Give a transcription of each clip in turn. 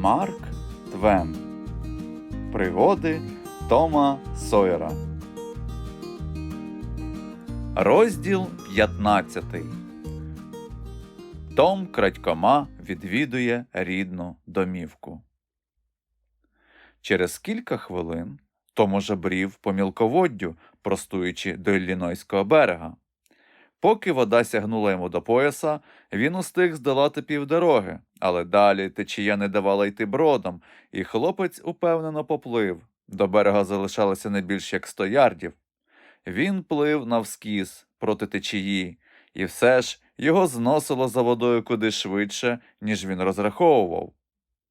Марк Твен. Пригоди Тома Сойера. Розділ 15. Том крадькома відвідує рідну домівку. Через кілька хвилин Том уже брів по мілководдю, простуючи до Іллінойського берега. Поки вода сягнула йому до пояса, він устиг здолати півдороги, але далі течія не давала йти бродом, і хлопець упевнено поплив. До берега залишалося не більш як сто ярдів. Він плив навскіз проти течії, і все ж його зносило за водою куди швидше, ніж він розраховував.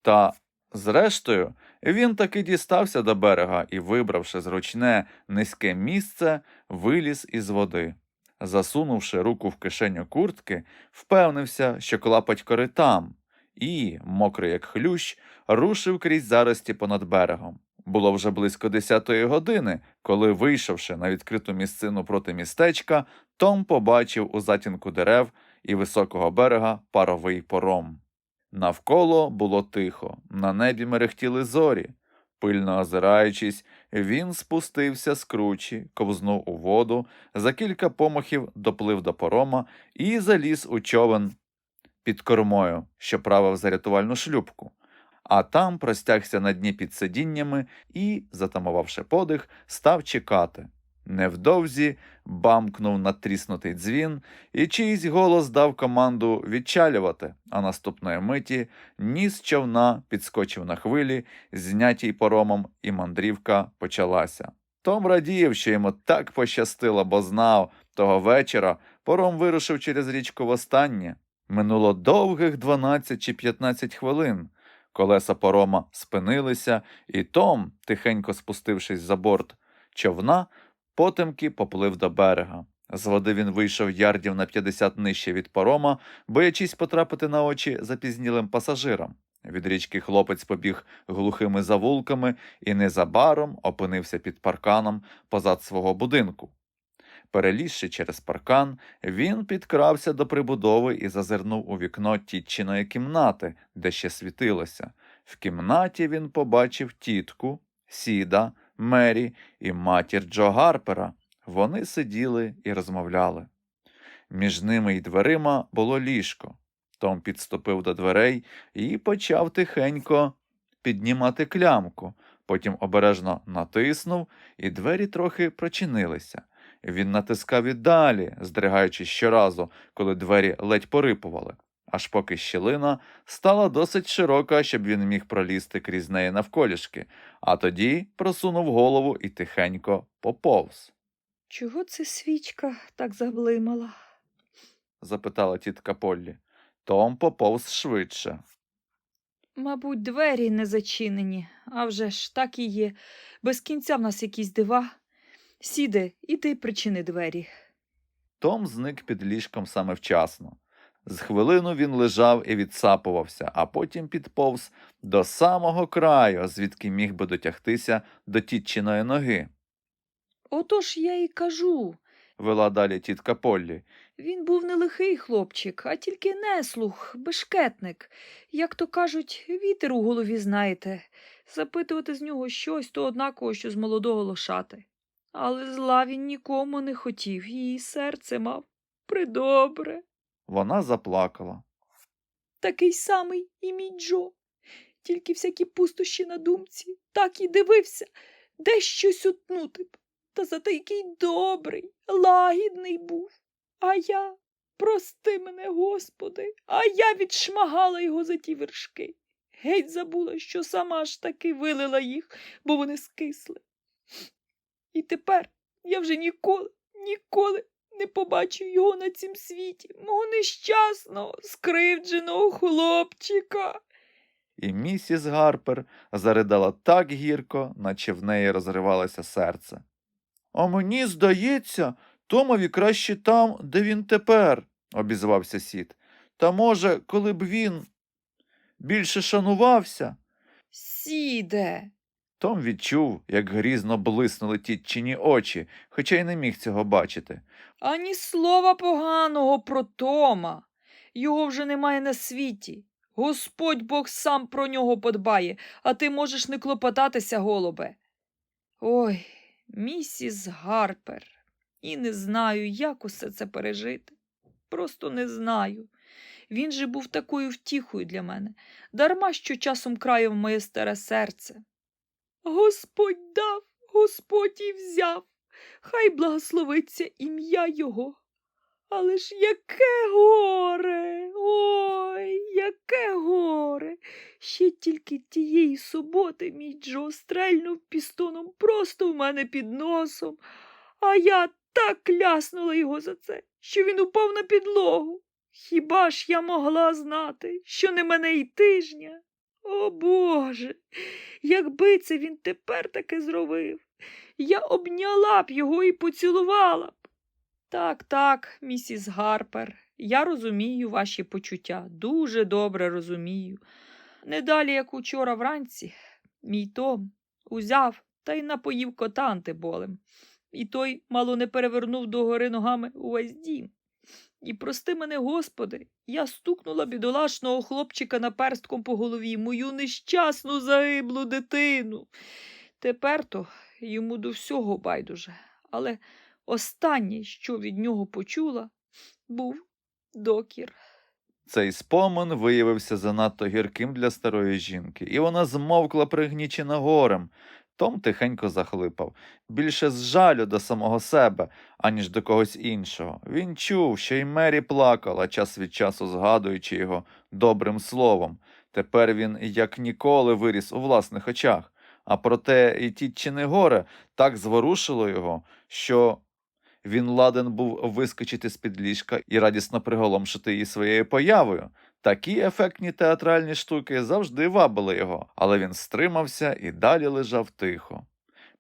Та, зрештою, він таки дістався до берега і, вибравши зручне низьке місце, виліз із води. Засунувши руку в кишеню куртки, впевнився, що клапотько ри там, і, мокрий як хлющ, рушив крізь зарості понад берегом. Було вже близько десятої години, коли, вийшовши на відкриту місцину проти містечка, Том побачив у затінку дерев і високого берега паровий пором. Навколо було тихо, на небі мерехтіли зорі. Пильно озираючись, він спустився з кручі, ковзнув у воду, за кілька помахів доплив до порома і заліз у човен під кормою, що правив за рятувальну шлюпку. А там простягся на дні під сидіннями і, затамувавши подих, став чекати. Невдовзі бамкнув натріснутий дзвін, і чийсь голос дав команду відчалювати, а наступної миті ніс човна підскочив на хвилі, знятій поромом, і мандрівка почалася. Том радів, що йому так пощастило, бо знав, того вечора пором вирушив через річку востаннє. Минуло довгих 12 чи 15 хвилин. Колеса порома спинилися, і Том, тихенько спустившись за борт човна, потемки поплив до берега. З води він вийшов ярдів на 50 нижче від порома, боячись потрапити на очі запізнілим пасажирам. Від річки хлопець побіг глухими завулками і незабаром опинився під парканом позад свого будинку. Перелізши через паркан, він підкрався до прибудови і зазирнув у вікно тітчиної кімнати, де ще світилося. В кімнаті він побачив тітку, сіда, Мері і матір Джо Гарпера. Вони сиділи і розмовляли. Між ними й дверима було ліжко. Том підступив до дверей і почав тихенько піднімати клямку. Потім обережно натиснув, і двері трохи прочинилися. Він натискав і далі, здригаючись щоразу, коли двері ледь порипували, аж поки щілина стала досить широка, щоб він міг пролізти крізь неї навколішки, а тоді просунув голову і тихенько поповз. Чого це свічка так заблимала? запитала тітка Поллі. Том поповз швидше. Мабуть, двері не зачинені, а вже ж так і є. Без кінця в нас якісь дива. Сіде, і ти причини двері. Том зник під ліжком саме вчасно. З хвилину він лежав і відсапувався, а потім підповз до самого краю, звідки міг би дотягтися до тітчиної ноги. Отож я й кажу. Вела далі тітка Поллі. Він був не лихий хлопчик, а тільки неслух, бешкетник. Як то кажуть, вітер у голові знаєте. Запитувати з нього щось то однаково, що з молодого лошати. Але зла він нікому не хотів, і серце мав придобре. Вона заплакала. Такий самий і мій Джо. Тільки всякі пустощі на думці, так і дивився, де щось утнути б. Та зате який добрий, лагідний був. А я, прости мене, Господи, а я відшмагала його за ті вершки. Геть забула, що сама ж таки вилила їх, бо вони скисли. І тепер я вже ніколи, ніколи не побачу його на цім світі, мого нещасного, скривдженого хлопчика. І місіс Гарпер заридала так гірко, наче в неї розривалося серце. А мені здається, Томові краще там, де він тепер, обізвався сід. Та може, коли б він більше шанувався. Сіде. Том відчув, як грізно блиснули тітчині очі, хоча й не міг цього бачити. Ані слова поганого про Тома. Його вже немає на світі. Господь Бог сам про нього подбає, а ти можеш не клопотатися, голубе. Ой, місіс Гарпер, і не знаю, як усе це пережити. Просто не знаю. Він же був такою втіхою для мене, дарма що часом краєв моє старе серце. Господь дав, Господь і взяв, хай благословиться ім'я його. Але ж яке горе, ой, яке горе. Ще тільки тієї суботи мій Джо стрельнув пістоном просто в мене під носом, а я так ляснула його за це, що він упав на підлогу. Хіба ж я могла знати, що не мене й тижня? О Боже, якби це він тепер таке зробив, я обняла б його і поцілувала б. Так, так, місіс Гарпер, я розумію ваші почуття, дуже добре розумію. Не далі, як учора вранці, мій Том узяв та й напоїв кота антиболем, і той мало не перевернув догори ногами увесь дім. І прости мене, Господи, я стукнула бідолашного хлопчика наперстком по голові, мою нещасну загиблу дитину. Тепер то йому до всього байдуже, але останнє, що від нього почула, був докір. Цей спомин виявився занадто гірким для старої жінки, і вона змовкла пригнічена горем. Том тихенько захлипав, більше з жалю до самого себе, аніж до когось іншого. Він чув, що й Мері плакала, час від часу згадуючи його добрим словом. Тепер він як ніколи виріс у власних очах, а проте і тітчине горе так зворушило його, що він ладен був вискочити з-під ліжка і радісно приголомшити її своєю появою. Такі ефектні театральні штуки завжди вабили його, але він стримався і далі лежав тихо.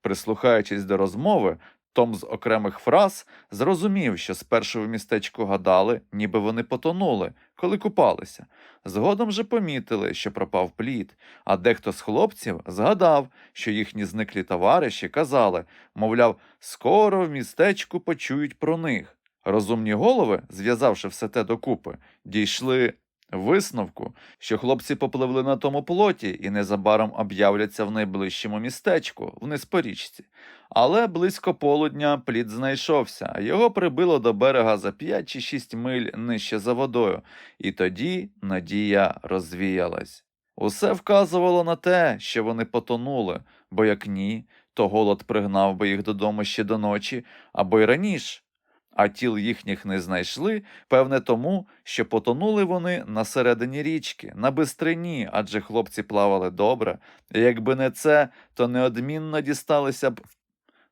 Прислухаючись до розмови, Том з окремих фраз зрозумів, що спершу в містечку гадали, ніби вони потонули, коли купалися. Згодом же помітили, що пропав плід, а дехто з хлопців згадав, що їхні зниклі товариші казали, мовляв, скоро в містечку почують про них. Розумні голови, зв'язавши все те докупи, дійшли висновку, що хлопці попливли на тому плоті і незабаром об'являться в найближчому містечку, вниз по річці. Але близько полудня плід знайшовся, його прибило до берега за 5 чи 6 миль нижче за водою, і тоді надія розвіялась. Усе вказувало на те, що вони потонули, бо як ні, то голод пригнав би їх додому ще до ночі або й раніше. А тіл їхніх не знайшли, певне тому, що потонули вони на середині річки, на бистрині, адже хлопці плавали добре, і якби не це, то неодмінно дісталися б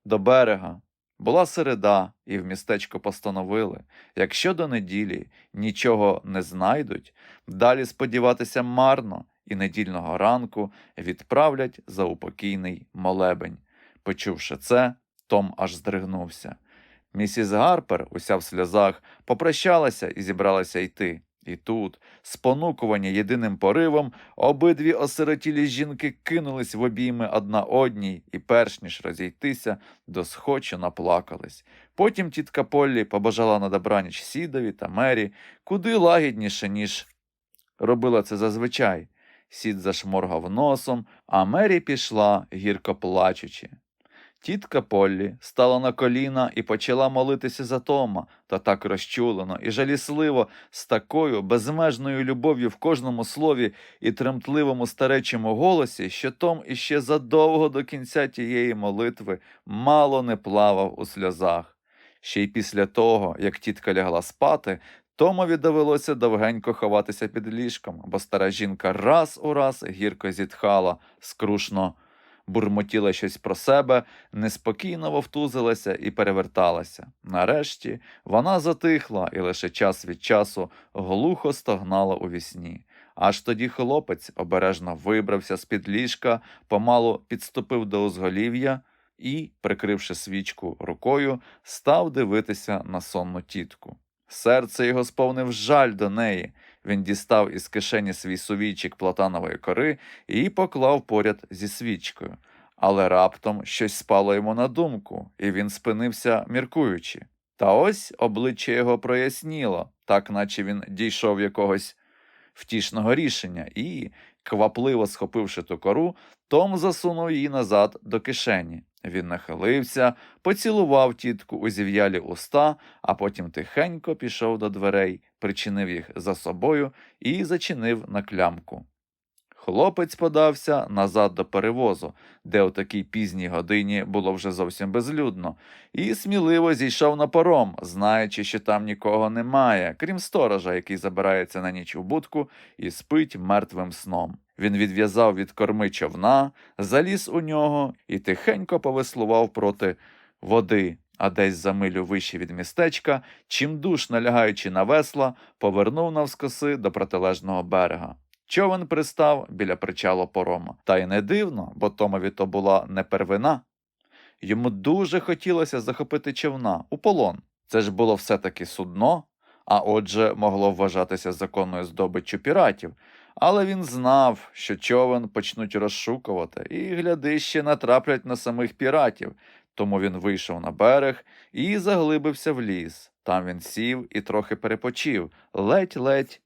до берега. Була середа, і в містечко постановили, якщо до неділі нічого не знайдуть, далі сподіватися марно, і недільного ранку відправлять за упокійний молебень. Почувши це, Том аж здригнувся. Місіс Гарпер, уся в сльозах, попрощалася і зібралася йти. І тут, спонукувані єдиним поривом, обидві осиротілі жінки кинулись в обійми одна одній і, перш ніж розійтися, досхочу наплакались. Потім тітка Поллі побажала на добраніч сідові та мері куди лагідніше, ніж робила це зазвичай. Сід зашморгав носом, а Мері пішла, гірко плачучи. Тітка Поллі стала на коліна і почала молитися за Тома, та так розчулено і жалісливо, з такою безмежною любов'ю в кожному слові і тремтливому старечому голосі, що Том іще задовго до кінця тієї молитви мало не плавав у сльозах. Ще й після того, як тітка лягла спати, Томові довелося довгенько ховатися під ліжком, бо стара жінка раз у раз гірко зітхала, скрушно бурмотіла щось про себе, неспокійно вовтузилася і переверталася. Нарешті вона затихла і лише час від часу глухо стогнала у вісні. Аж тоді хлопець обережно вибрався з-під ліжка, помалу підступив до узголів'я і, прикривши свічку рукою, став дивитися на сонну тітку. Серце його сповнив жаль до неї. Він дістав із кишені свій сувійчик платанової кори і поклав поряд зі свічкою. Але раптом щось спало йому на думку, і він спинився, міркуючи. Та ось обличчя його проясніло, так наче він дійшов якогось втішного рішення і, квапливо схопивши ту кору, Том засунув її назад до кишені. Він нахилився, поцілував тітку у зів'ялі уста, а потім тихенько пішов до дверей, причинив їх за собою і зачинив на клямку. Хлопець подався назад до перевозу, де у такій пізній годині було вже зовсім безлюдно, і сміливо зійшов на паром, знаючи, що там нікого немає, крім сторожа, який забирається на ніч у будку і спить мертвим сном. Він відв'язав від корми човна, заліз у нього і тихенько повеслував проти води, а десь за милю вище від містечка, чимдуж налягаючи на весла, повернув навскоси до протилежного берега. Човен пристав біля причалу порома. Та й не дивно, бо Томові то була не первина. Йому дуже хотілося захопити човна у полон. Це ж було все-таки судно, а отже, могло вважатися законною здобиччю піратів. Але він знав, що човен почнуть розшукувати, і гляди ще натраплять на самих піратів. Тому він вийшов на берег і заглибився в ліс. Там він сів і трохи перепочив, ледь-ледь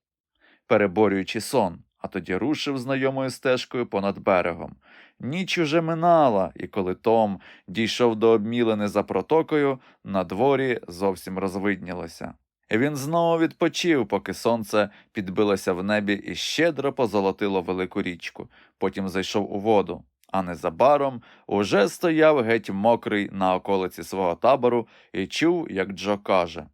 переборюючи сон, а тоді рушив знайомою стежкою понад берегом. Ніч уже минала, і коли Том дійшов до обмілини за протокою, на дворі зовсім розвиднілося. Він знову відпочив, поки сонце підбилося в небі і щедро позолотило велику річку, потім зайшов у воду. А незабаром уже стояв геть мокрий на околиці свого табору і чув, як Джо каже: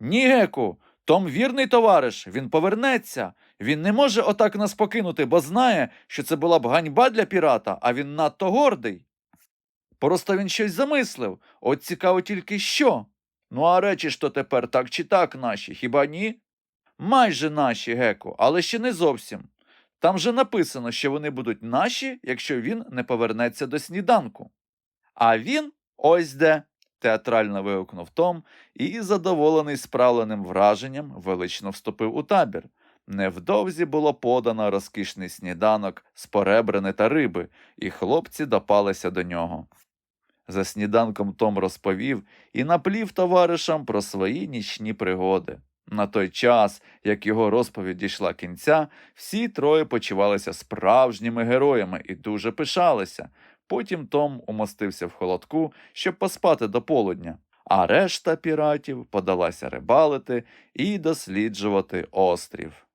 Ні, Геку, Том вірний товариш, він повернеться. Він не може отак нас покинути, бо знає, що це була б ганьба для пірата, а він надто гордий. Просто він щось замислив. От цікаво тільки що. Ну, а речі ж то тепер так чи так наші, хіба ні? Майже наші, Геку, але ще не зовсім. Там же написано, що вони будуть наші, якщо він не повернеться до сніданку. А він ось де. театрально вигукнув Том і, задоволений справленим враженням, велично вступив у табір. Невдовзі було подано розкішний сніданок з поребрини та риби, і хлопці допалися до нього. За сніданком Том розповів і наплів товаришам про свої нічні пригоди. На той час, як його розповідь дійшла кінця, всі троє почувалися справжніми героями і дуже пишалися. Потім Том умостився в холодку, щоб поспати до полудня, а решта піратів подалася рибалити і досліджувати острів.